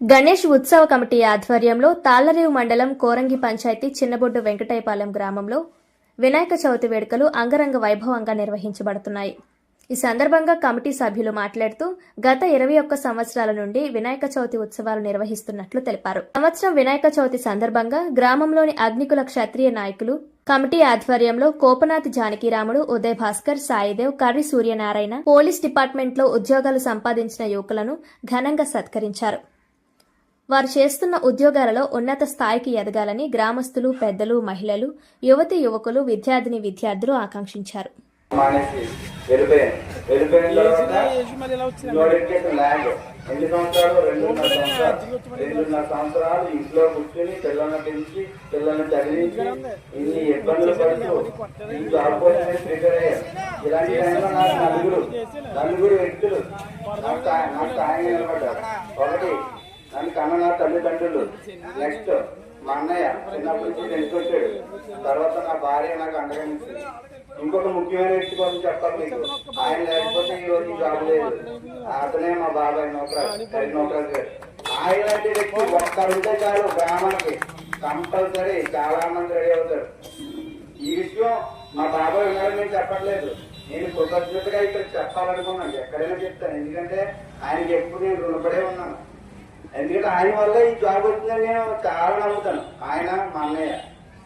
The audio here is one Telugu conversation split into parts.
గణేష్ ఉత్సవ కమిటీ ఆధ్వర్యంలో తాళ్ళరేవు మండలం కోరంగి పంచాయతీ చిన్నబొడ్డు వెంకటాయపాలెం గ్రామంలో వినాయక చవితి వేడుకలు అంగరంగ వైభవంగా నిర్వహించబడుతున్నాయి. ఈ సందర్భంగా కమిటీ సభ్యులు మాట్లాడుతూ గత ఇరవై ఒక్క సంవత్సరాల నుండి వినాయక చవితి ఉత్సవాలు నిర్వహిస్తున్నట్లు తెలిపారు. సంవత్సరం వినాయక చవితి సందర్భంగా గ్రామంలోని అగ్నికుల క్షత్రియ నాయకులు కమిటీ ఆధ్వర్యంలో కోపనాథ్ జానకిరాముడు ఉదయ్ భాస్కర్ సాయిదేవ్ కర్రి సూర్యనారాయణ పోలీస్ డిపార్ట్మెంట్లో ఉద్యోగాలు సంపాదించిన యువకులను ఘనంగా సత్కరించారు. వారు చేస్తున్న ఉద్యోగాలలో ఉన్నత స్థాయికి ఎదగాలని గ్రామస్తులు పెద్దలు మహిళలు యువతి యువకులు విద్యార్థిని విద్యార్థులు ఆకాంక్షించారు. ఎన్ని సంవత్సరాలు? రెండున్నర సంవత్సరాలు. రెండున్నర సంవత్సరాలు ఇంట్లో కూర్చుని పిల్లల్ని పెంచి పిల్లల్ని చదివించి ఇన్ని ఇబ్బందులు పడుతూ ఈ జాబ్ కోసమే ప్రిపేర్ అయ్యాను ఇలాంటి టైంలో నాకు నలుగురు నలుగురు వ్యక్తులు నాకు నిలబడ్డారు. ఒకటి నన్ను కన్న నా తల్లిదండ్రులు నెక్స్ట్ మా అన్నయ్య చిన్నప్పటి నుంచి తెలిసొచ్చాడు తర్వాత నా భార్య నాకు అండగా నిలిచింది. ఇంకొక ముఖ్యమైన వ్యక్తి కోసం చెప్పాలి మీకు. ఆయన లేకపోతే ఈ రోజు జాబ్ లేదు. అతనే మా బాబాయ్ నౌకరాజ్ హరి నౌకరాజ్ గారు. ఆయన లాంటి వ్యక్తి ఒక్కరుంటే చాలు గ్రామానికి కంపల్సరీ చాలా మంది రెడీ అవుతారు. ఈ విషయం మా బాబాయ్ ఉన్నారని నేను చెప్పట్లేదు. నేను కృతజ్ఞతగా ఇక్కడ చెప్పాలనుకున్నాను. ఎక్కడైనా చెప్తాను. ఎందుకంటే ఆయనకి ఎప్పుడు నేను రుణపడే ఉన్నాను. ఎందుకంటే ఆయన వల్ల ఈ జాబ్ వచ్చిందని నేను చాలా నమ్ముతాను. ఆయన మా అన్నయ్య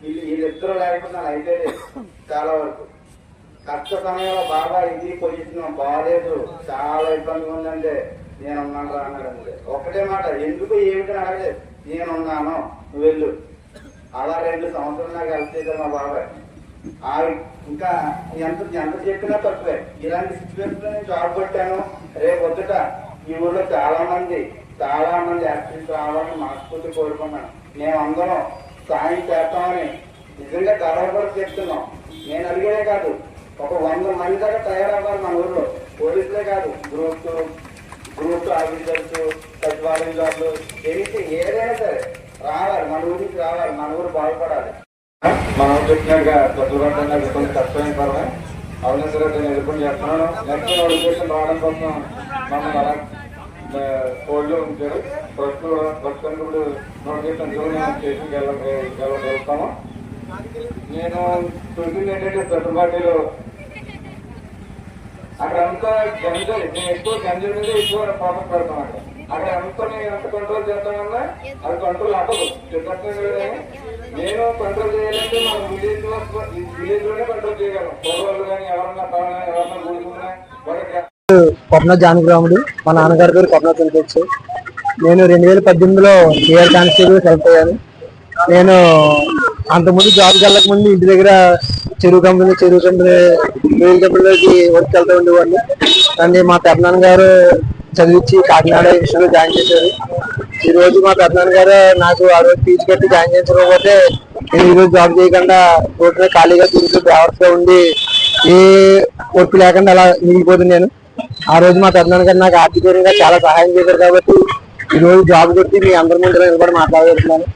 వీళ్ళు వీళ్ళిద్దరూ లేకపోతే నాకు అయితే చాలా వరకు. కష్ట సమయంలో బాబా ఇది పొజిషన్ బాగాలేదు చాలా ఇబ్బందిగా ఉందంటే నేను ఉన్నాను రా అన్నాడు అంతే. ఒకటే మాట ఎందుకు ఏమిటని అడగలేదు. నేనున్నాను నువ్వు వెళ్ళు. అలా రెండు సంవత్సరాలు నాకు హెల్ప్ చేశారు మా బాబాయ్. ఆ ఇంకా ఎంత ఎంత చెప్పినా తక్కువే. ఇలాంటి సిచ్యువేషన్ నేను జాబ్ కొట్టాను. రేపు వద్దుట ఈ ఊళ్ళో చాలా మంది చాలా మంది యాక్సిడెంట్ రావాలని మనస్ఫూర్తి కోరుకున్నాను. మేమందరం సాయం చేస్తామని నిజంగా గర్వపడి చెప్తున్నాం. నేను అడిగేదే కాదు ఒక వంద మంది దాకా తయారవ్వాలి మన ఊర్లో. పోలీసులే కాదు గ్రూప్స్ గ్రూప్ ఆఫీసర్స్ సచివాలయాలు జాబ్లు ఎనీథింగ్ ఏదైనా సరే రావాలి మన ఊరికి రావాలి మన ఊరు బాగుపడాలి. మనం చెప్పినాక చదువుకుంటున్నా కొంచెం కష్టమైన పర్వాలేదు. అవునా సరే నేను ఎదుర్కొని చేస్తున్నాను. నెక్స్ట్ నోటిఫికేషన్ రావడం కోసం మనం అలా కోళ్ళు ఉంచారు. ఫస్ట్ ప్రస్తుతం కూడా నోటిఫికేషన్ స్టేషన్కి వెళ్ళగలుగుతాము నేను చూసింది ఏంటంటే తట్టుబాటులో అక్కడ అంతా గంజాయి నేను ఎక్కువ గంజాయి మీద ఎక్కువ పాపం పెడతాను అక్కడ అక్కడ అంతా నేను ఎంత కంట్రోల్ చేస్తానన్నా అది కంట్రోల్ అవ్వదు. చెప్పట్లేదు నేను. కంట్రోల్ చేయాలంటే మన విలేజ్లో విలేజ్లోనే కంట్రోల్ చేయగలం పొగవాళ్ళు కానీ ఎవరన్నా పలానా ఎవరన్నా కూడుకున్నా వాళ్ళకి కొప్పన జానగ్రాముడు మా నాన్నగారి పేరు కొప్పన వెంకటేష్ నేను రెండు వేల పద్దెనిమిదిలో సిఆర్ కానిస్టేబుల్ సెలెక్ట్ అయ్యాను. నేను అంతకుముందు జాబ్కి వెళ్ళక ముందు ఇంటి దగ్గర చెరువు కంపెనీ చెరువు కంపెనీ రైల్ కంపెనీలోకి వర్క్ వెళ్తూ ఉండేవాడిని. కానీ మా పెద్దనాన్న గారు చదివించి కాకినాడ విషయంలో జాయిన్ చేశారు. ఈ రోజు మా పెద్దనాన్న గారు నాకు ఆ రోజు ఫీజు కట్టి జాయిన్ చేయించకపోతే నేను ఈ రోజు జాబ్ చేయకుండా రోడ్డు ఖాళీగా తిరుగుతూ డ్రైవర్స్గా ఉండి ఏ వర్క్ లేకుండా అలా మిగిలిపోతుంది నేను. ఆ రోజు మా పెద్దనాన్న గారు నాకు ఆర్థికంగా చాలా సహాయం చేశారు కాబట్టి ఈ రోజు జాబ్ కొట్టి మీ అందరి ముందు నిలబడి మాట్లాడగలుగుతున్నాను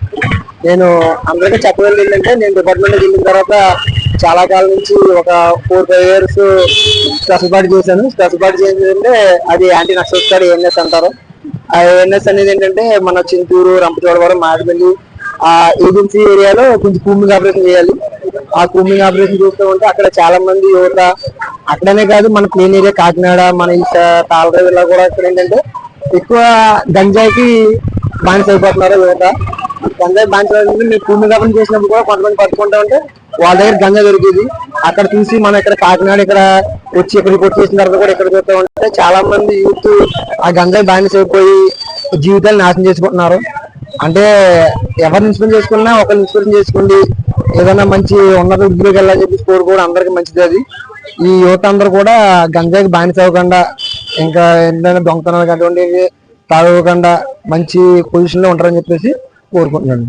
నేను అందరికీ చెప్పగలిగింది ఏంటంటే నేను డిపార్ట్మెంట్కి వెళ్ళిన తర్వాత చాలా కాలం నుంచి ఒక four five years special party చేశాను. స్పెషల్ పార్టీ చేసిందంటే అది యాంటీ నక్సల్స్ కార్డ్ ఏఎన్ఎస్ అంటారు. ఆ ఏఎన్ఎస్ అనేది ఏంటంటే మన చింతూరు రంపచోడవరం మాడిపల్లి ఆ ఏజెన్సీ ఏరియాలో కొంచెం కూమింగ్ ఆపరేషన్ చేయాలి. ఆ కూమింగ్ ఆపరేషన్ చూస్తూ ఉంటే అక్కడ చాలా మంది యువత అక్కడనే కాదు మన ప్లేన్ ఏరియా కాకినాడ మన ఈ తాళరేవులో కూడా ఇక్కడ ఏంటంటే ఎక్కువ గంజాయికి బాన్స్ అయిపోతున్నారు యువత. గంజాయి బాన్స్ అయిపోతుంది మీరు కూమింగ్ చేసినప్పుడు కూడా కొంతమంది పట్టుకుంటా ఉంటే వాళ్ళ దగ్గర గంజా దొరికేది. అక్కడ చూసి మనం ఇక్కడ కాకినాడ ఇక్కడ వచ్చి ఇక్కడ రిపోర్ట్ చేసిన తర్వాత కూడా ఇక్కడ చూస్తూ ఉంటే చాలా మంది యూత్ ఆ గంజాయి బాన్స్ అయిపోయి జీవితాలు నాశనం చేసుకుంటున్నారు. అంటే ఎవరిని ఇన్స్పిరేషన్ చేసుకున్నా ఒకరిని ఇన్స్పిరేషన్ చేసుకోండి ఏదైనా మంచి ఉన్నత వృద్ధిలోకి వెళ్ళాలని చెప్పి స్కోర్ కూడా అందరికి మంచిది అది. ఈ యువత అందరూ కూడా గంజాయికి బానిస అవ్వకుండా ఇంకా ఏంటంటే దొంగతనాలు అటువంటివి తాగకుండా మంచి పొజిషన్లో ఉంటారని చెప్పేసి కోరుకుంటున్నాను.